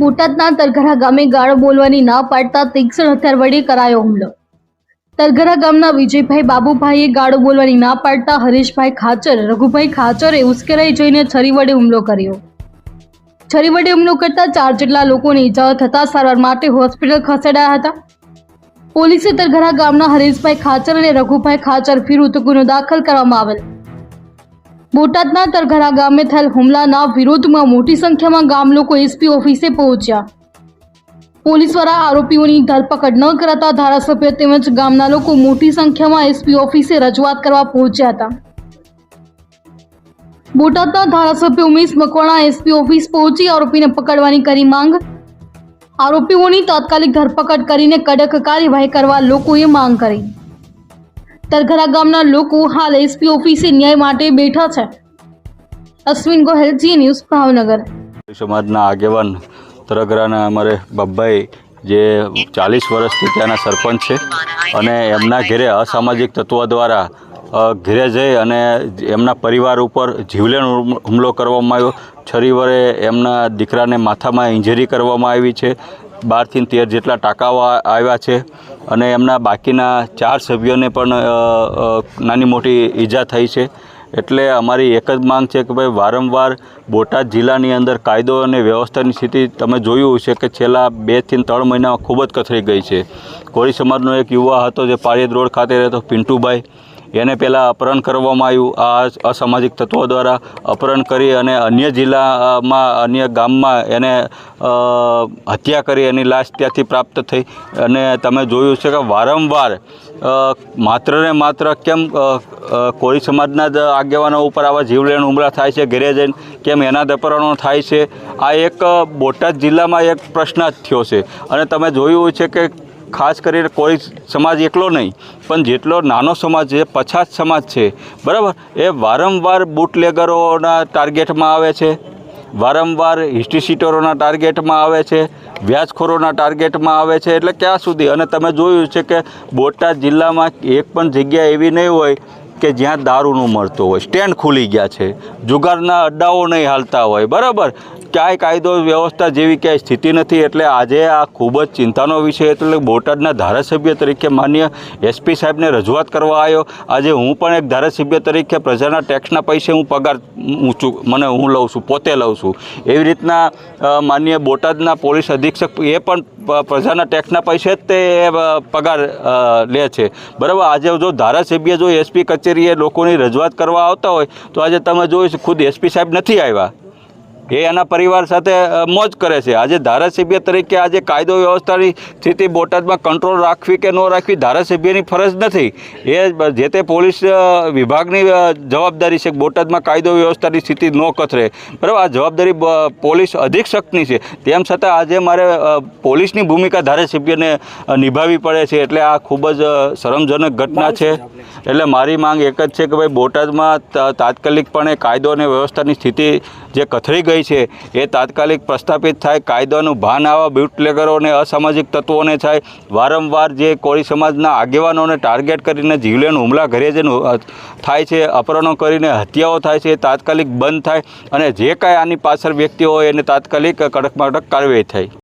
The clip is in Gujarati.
બોટાદના તરઘરા ગામે ગાળો બોલવાની ના પાડતા તીક્ષ્ણ હથિયાર વડે કરાયો હુમલો. તરઘરા ગામના વિજયભાઈ બાબુભાઈએ ગાળો બોલવાની ના પાડતા હરીશભાઈ ખાચર, રઘુભાઈ ખાચરે ઉશ્કેરાઈ જઈને છરી વડે હુમલો કર્યો. છરી વડે હુમલો કરતા ચાર જેટલા લોકોને ઈજાઓ થતા સારવાર માટે હોસ્પિટલ ખસેડાયા હતા. પોલીસે તરઘરા ગામના હરીશભાઈ ખાચર અને રઘુભાઈ ખાચર વિરુદ્ધ ગુનો દાખલ કરવામાં આવેલ. બોટાદના તરઘરા ગામે થયેલ હુમલાના વિરોધમાં મોટી સંખ્યામાં ગામ લોકો એસપી ઓફિસે પહોંચ્યા. પોલીસ દ્વારા આરોપીઓની ધરપકડ ન કરાતા ધારાસભ્ય તેમજ ગામના લોકો મોટી સંખ્યામાં એસપી ઓફિસે રજૂઆત કરવા પહોંચ્યા હતા. બોટાદના ધારાસભ્ય ઉમેશ મકવાણા એસપી ઓફિસ પહોંચી આરોપીને પકડવાની કરી માંગ. આરોપીઓની તાત્કાલિક ધરપકડ કરીને કડક કાર્યવાહી કરવા લોકોએ માંગ કરી. તરઘરા ગામના લોકો હાલ એસપી ઓફિસે ન્યાય માટે બેઠા છે. અશ્વિન ગોહેલ, જી ન્યૂઝ, ભાવનગર. સમાજના આગેવાન તરગરાના અમારે બાબાઈ જે ચાલીસ વર્ષથી ત્યાંના સરપંચ છે અને એમના ઘેરે અસામાજિક તત્વો દ્વારા ઘેરે જઈ અને એમના પરિવાર ઉપર જીવલેણ હુમલો કરવામાં આવ્યો. છરીવરે એમના દીકરાને માથામાં ઇન્જરી કરવામાં આવી છે. બારથી તેર જેટલા ટાંકાઓ આવ્યા છે. અને એમના બાકીના ચાર સભ્યોને પણ નાની મોટી ઈજા થઈ છે. એટલે અમારી એક જ માંગ છે કે ભાઈ વારંવાર બોટાદ જિલ્લાની અંદર કાયદો અને વ્યવસ્થાની સ્થિતિ તમે જોયું છે કે છેલ્લા બેથી ત્રણ મહિનામાં ખૂબ જ કથળી ગઈ છે. કોળી સમાજનો એક યુવા હતો જે પાળિયદ રોડ ખાતે રહેતો પિન્ટુભાઈ. એને પહેલાં અપહરણ કરવામાં આવ્યું. આ અસામાજિક તત્વો દ્વારા અપહરણ કરી અને અન્ય જિલ્લામાં, અન્ય ગામમાં એને હત્યા કરી, એની લાશ ત્યાંથી પ્રાપ્ત થઈ. અને તમે જોયું છે કે વારંવાર માત્ર ને માત્ર કેમ કોળી સમાજના જ આગેવાનો ઉપર આવા જીવલેણ હુમલા થાય છે, ઘેરે જઈને કેમ એના દપરણો થાય છે? આ એક બોટાદ જિલ્લામાં એક પ્રશ્ન જ થયો છે. અને તમે જોયું છે કે ખાસ કરીને કોઈ સમાજ એકલો નહીં, પણ જેટલો નાનો સમાજ છે, પછાત સમાજ છે, બરાબર? એ વારંવાર બુટલેગરોના ટાર્ગેટમાં આવે છે, વારંવાર હિસ્ટ્રીસીટરોના ટાર્ગેટમાં આવે છે, વ્યાજખોરોના ટાર્ગેટમાં આવે છે, એટલે ક્યાં સુધી? અને તમે જોયું છે કે બોટાદ જિલ્લામાં એક પણ જગ્યા એવી નહીં હોય કે જ્યાં દારૂનું મળતું હોય, સ્ટેન્ડ ખુલી ગયા છે, જુગારના અડ્ડાઓ નહીં હાલતા હોય, બરાબર? ક્યાંય કાયદો વ્યવસ્થા જેવી ક્યાંય સ્થિતિ નથી, એટલે આજે આ ખૂબ જ ચિંતાનો વિષય, એટલે બોટાદના ધારાસભ્ય તરીકે માન્ય એસપી સાહેબને રજૂઆત કરવા આવ્યો. આજે હું પણ એક ધારાસભ્ય તરીકે પ્રજાના ટેક્સના પૈસે હું પગાર ઊંચું, મને હું લઉં છું, પોતે લઉં છું. એવી રીતના માન્ય બોટાદના પોલીસ અધિક્ષક એ પણ પ્રજાના ટેક્સના પૈસે જ તે પગાર લે છે. બરાબર? આજે જો ધારાસભ્ય, જો એસપી કચેરીએ લોકોની રજૂઆત કરવા આવતા હોય, તો આજે તમે જોઈશું ખુદ એસપી સાહેબ નથી આવ્યા. એ એના પરિવાર સાથે મોજ કરે છે. આજે ધારાસભ્ય તરીકે આજે કાયદો વ્યવસ્થાની સ્થિતિ બોટાદમાં કંટ્રોલ રાખવી કે ન રાખવી ધારાસભ્યની ફરજ નથી. એ જે તે પોલીસ વિભાગની જવાબદારી છે બોટાદમાં કાયદો વ્યવસ્થાની સ્થિતિ ન કથરે બરાબર, આ જવાબદારી પોલીસ અધિક્ષકની છે. તેમ છતાં આજે મારે પોલીસની ભૂમિકા ધારાસભ્યને નિભાવવી પડે છે. એટલે આ ખૂબ જ શરમજનક ઘટના છે. એટલે મારી માંગ એક જ છે કે ભાઈ બોટાદમાં તાત્કાલિકપણે કાયદો અને વ્યવસ્થાની સ્થિતિ જે કથળી ગઈ છે. એ તાત્કાલિક પ્રસ્થાપિત થાય, કાયદાનું ભાન આવા બ્યુટલેગરોને અસામાજિક તત્વોને થાય. વારંવાર જે કોળી સમાજના આગેવાનોને ટાર્ગેટ કરીને જીવલેણ હુમલા ઘરે જે થાય છે, અપહરણો કરીને હત્યાઓ થાય છે, એ તાત્કાલિક બંધ થાય અને જે કાંઈ આની પાછળ વ્યક્તિઓ હોય એને તાત્કાલિક કડકમાં કડક કાર્યવાહી થાય.